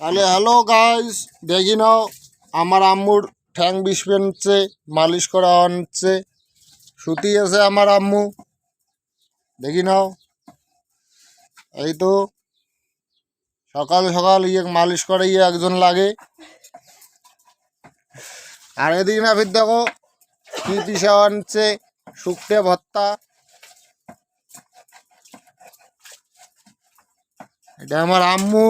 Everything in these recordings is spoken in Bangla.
তাহলে হ্যালো গাইস দেখি নাও, আমার আম্মুর ঠ্যাং বিষ হচ্ছে মালিশ করা হচ্ছে সুতি আছে আমার আম্মু, দেখি নাও, এই তো, সকাল সকাল ইয়ে মালিশ করে ইয়ে একজন লাগে, আর এদিকে না ফির দেখো, কি পিসা আনছে শুকটে ভত্তা এটা আমার আম্মু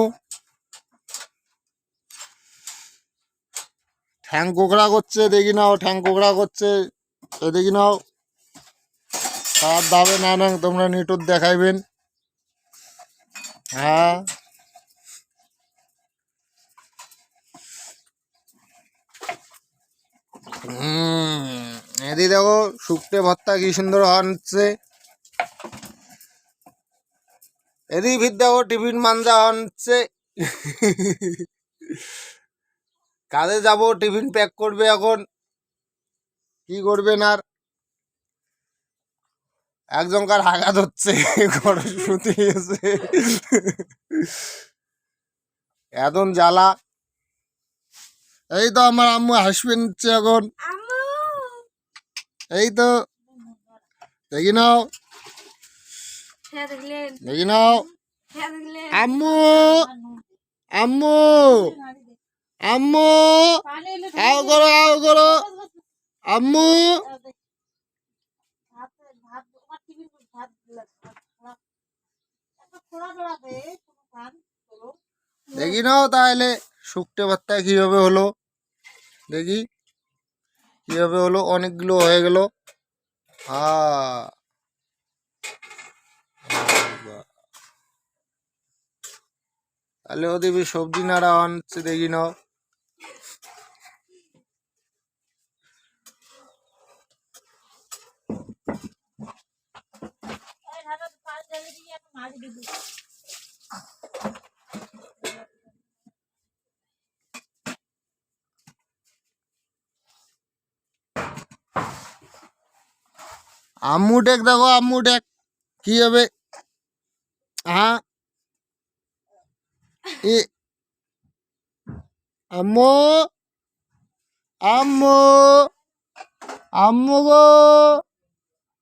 ঠ্যাং কোকড়া করছে, দেখি নাও, ঠ্যাং কোকড়া করছে। এ দেখি নাও। তার দাবে না না, তোমরা নিটুর দেখাইবেন। হ্যাঁ। এদি দেখো শুকটে ভর্তা কি সুন্দর হচ্ছে। এদি ভিত দেখো, টিফিন মাঞ্জা হচ্ছে। কাজে যাব টিফিন প্যাক করবে এখন। কি করবেন আর? একজনকার আঘাত হচ্ছে ঘরে শুতে এসে। এখন জ্বালা। এই তো আমার আম্মু হাসবে নিচ্ছে এখন। এই তো। দেখি নাও। হ্যাঁ দেখি নাও। হ্যাঁ আম্মু! আম্মু! আম্মু আও করো আও করো। আম্মু। দেখি নাও তাহলে শুকতে ভর্তা কীভাবে হলো? দেখি। কীভাবে হলো? অনেকগুলো হয়ে গেল। হ্যাঁ তাহলে ও দেবী সবজি নাড়া আনছে, দেখি নাও। আম্মু ডেক দেখো আম্মু ডেক কি হবে হ্যাঁ এ আম্মু আম্মু আম্মু গো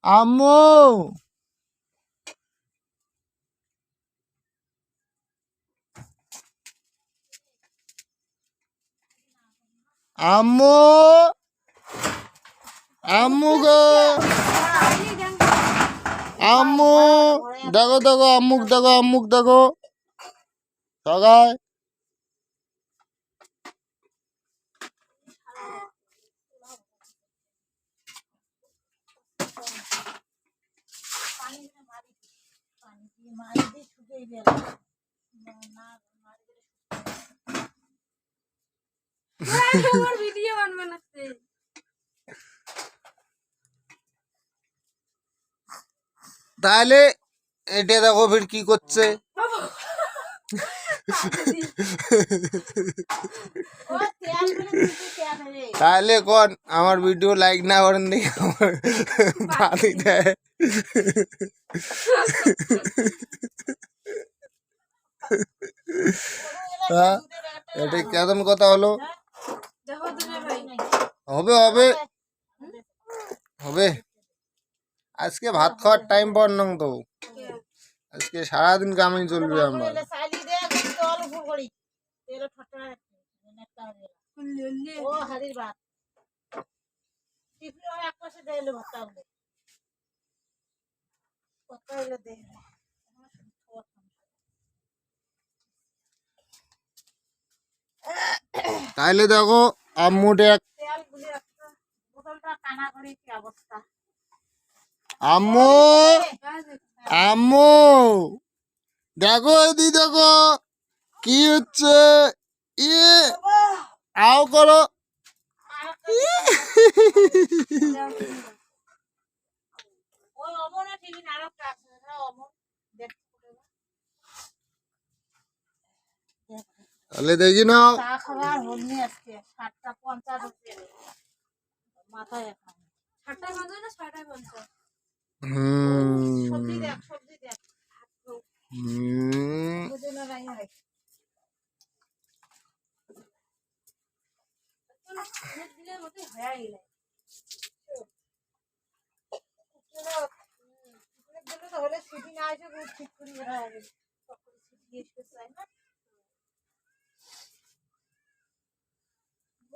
আম্মু আম্মু! আম্মু গো! আম্মু! দেখো দেখো আম্মুক দেখো আম্মুক দেখো। সগাই আমার ভিডিও বানবে না তাহলে এটা দেখো ফির কি করছে। তাহলে কোন আমার ভিডিও লাইক না করেন দেখি আমার দেয় হ্যাঁ। এটা কেমন কথা হলো? ভাই হবে হবে। হবে। আজকে ভাত খাওয়ার টাইম পর নং তো। আজকে সারাদিন কামাই চলবে আমার। এক পাশে দেইলে ভাত। তাইলে দেখো আম্মু দেখ তেল গুলি একটা বোতলটা কানা করে কি অবস্থা আম্মু আম্মু, দেখো এদি, দেখো, কি হচ্ছে? ইয়ে আও করো। একটা আছে না তাহলে দেখি না হলে সিটি না আসে ঠিক করে